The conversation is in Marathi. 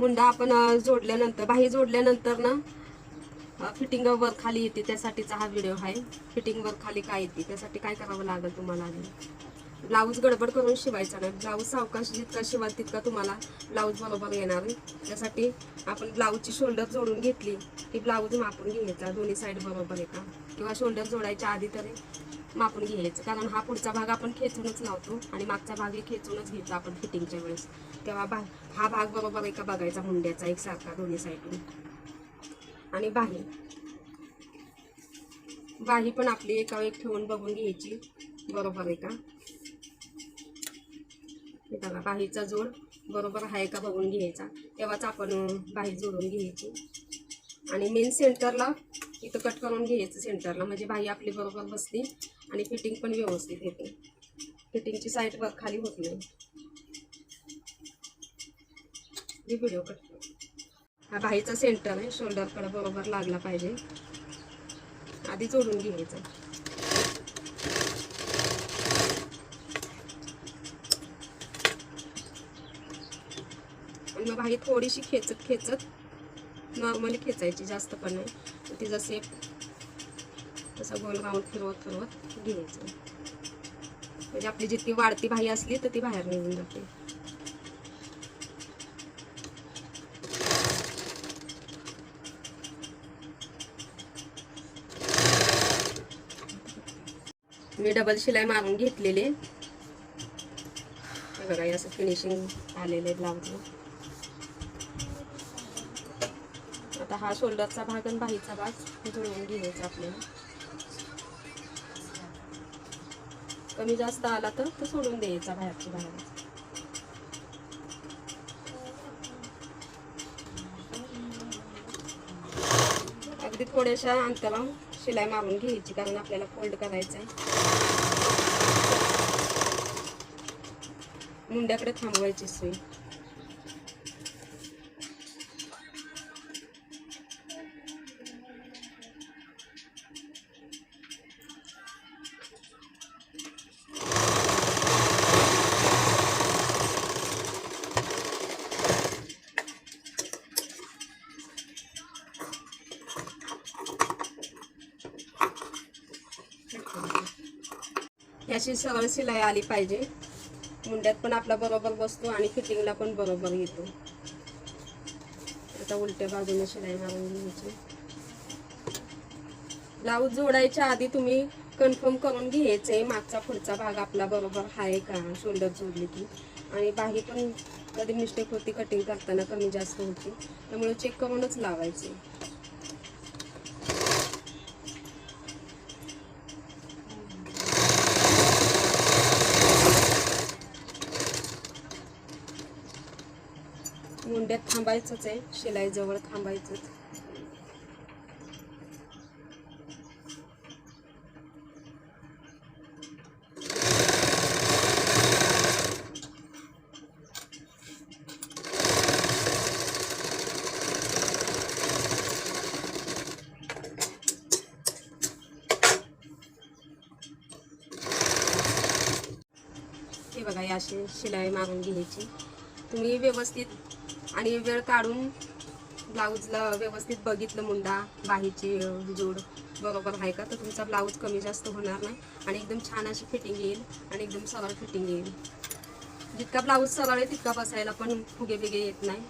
मुंडा आपण जोडल्यानंतर बाही जोडल्यानंतर ना फिटिंग वर खाली येते त्यासाठीचा हा व्हिडिओ आहे. फिटिंग वर खाली काय येते त्यासाठी काय करावं लागेल तुम्हाला आधी? ब्लाऊज गडबड करून शिवायचा नाही. ब्लाऊज सावकाश जितका शिवाल तितका तुम्हाला ब्लाऊज बरोबर येणार. आहे त्यासाठी आपण ब्लाऊजची शोल्डर जोडून घेतली की ब्लाऊज मापून घ्यायचा. दोन्ही साईड बरोबर आहे का किंवा शोल्डर जोडायच्या आधी तरी. मापून घ्यायचं. कारण हा पुढचा भाग आपण खेचूनच लावतो आणि मागचा भागही खेचूनच घेतो आपण फिटिंगच्या वेळेस. तेव्हा भाग हा भाग बरोबर आहे का बघायचा मुंड्याचा एकसारखा दोन्ही साईडून. आणि बाही. बाही पण आपली एका एक ठेवून बघून घ्यायची. बरोबर आहे का? हे बघा बाहीचा जोड बरोबर आहे का बघून घ्यायचा. तेव्हाच आपण बाही जोडून घ्यायची. आणि मेन सेंटरला इथं कट करून घ्यायचं सेंटरला म्हणजे बाई आपली बरोबर बसली आणि फिटिंग पण व्यवस्थित येते. फिटिंगची साईड वर खाली होत नाही. व्हिडिओ कट हा बाईचा सेंटर आहे. शोल्डरकडे बरोबर लागला पाहिजे. आधी जोडून घ्यायचं. आणि मग बाई थोडीशी खेचत खेचत नॉर्मली खेचायची जास्त पण नाही. तिचा सेप तसा गोल राऊंड फिरवत फिरवत घ्यायचं म्हणजे आपली जितकी वाढती भाई असली तर ती बाहेर निघून जाते. मी डबल शिलाई मारून घेतलेले. बघा असं फिनिशिंग आलेले ब्लाऊजला आता हा शोल्डरचा भाग आणि बाहीचा भाग जुळवून घ्यायचा आपल्याला. कमी जास्त आला तर तो सोडून द्यायचा बाहेरच्या भाग अगदी थोड्याशा अंतरावर शिलाई मारून घ्यायची कारण आपल्याला फोल्ड करायचं आहे. मुंड्याकडे थांबवायची सोय. याची सरळ शिलाई आली पाहिजे. मुंड्यात पण आपला बरोबर बसतो आणि फिटिंगला पण बरोबर येतो. आता उलट्या बाजूने शिलाई मारून घ्यायची. ब्लाऊज जोडायच्या आधी तुम्ही कन्फर्म करून घ्यायचे मागचा पुढचा भाग आपला बरोबर आहे का? शोल्डर जोडली की. आणि बाही पण कधी मिस्टेक होती कटिंग करताना कमी जास्त होती. त्यामुळे चेक करूनच लावायचे. मुंड्यात थांबायचंच आहे शिलाईजवळ थांबायचंच. हे बघा अशी शिलाई मारून घ्यायची. तुम्ही व्यवस्थित आणि वेळ काढून ब्लाऊजला व्यवस्थित बघितलं मुंडा बाहीची जोड बरोबर आहे का? तर तुमचा ब्लाऊज कमी जास्त होणार नाही आणि एकदम छान अशी फिटिंग येईल आणि एकदम सरळ फिटिंग येईल. जितका ब्लाऊज सरळ आहे तितका बसायला पण फुगे बिगे येत नाही.